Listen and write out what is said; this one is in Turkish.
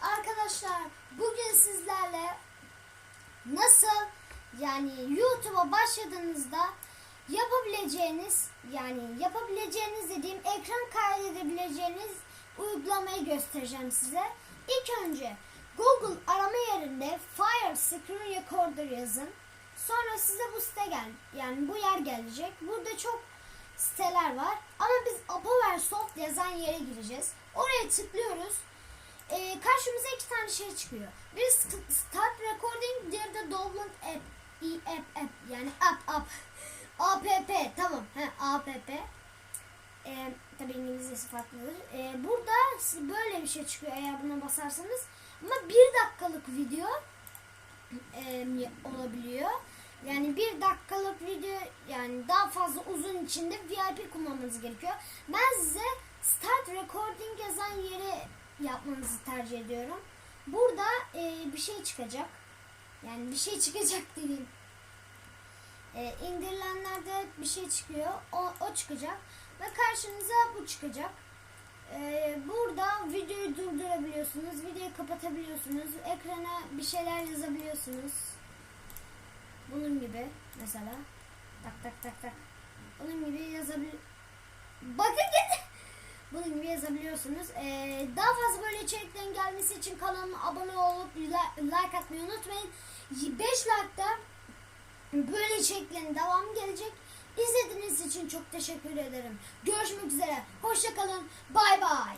arkadaşlar bugün sizlerle nasıl yani YouTube'a başladığınızda yapabileceğiniz yani yapabileceğiniz dediğim ekran kaydedebileceğiniz uygulamayı göstereceğim size. İlk önce Google arama yerinde Fire Screen Recorder yazın. Sonra size bu site gel yani bu yer gelecek. Burada çok siteler var ama biz Apoversoft yazan yere gireceğiz. Oraya tıklıyoruz iki tane şey çıkıyor. Bir st- Start Recording, diğeri de Download App. E-App App yani App App. App tamam. He, App. E, tabii İngilizcesi farklıdır. E, burada böyle bir şey çıkıyor eğer buna basarsanız. Ama bir dakikalık video e, olabiliyor. Yani bir dakikalık video yani daha fazla uzun içinde VIP kullanmanız gerekiyor. Ben size Start Recording yazan yere yapmanızı tercih ediyorum. Burada e, bir şey çıkacak. Yani bir şey çıkacak diyeyim. E, indirilenlerde bir şey çıkıyor. O, o çıkacak. Ve karşınıza bu çıkacak. E, burada videoyu durdurabiliyorsunuz. Videoyu kapatabiliyorsunuz. Ekrana bir şeyler yazabiliyorsunuz. Bunun gibi mesela. Tak tak tak tak. Bunun gibi yazabilir. Bakın. Bunun gibi yazabiliyorsunuz. Ee, daha fazla böyle içeriklerin gelmesi için kanalıma abone olup li- like atmayı unutmayın. 5 like'da böyle içeriklerin devamı gelecek. İzlediğiniz için çok teşekkür ederim. Görüşmek üzere. Hoşçakalın. Bay bay.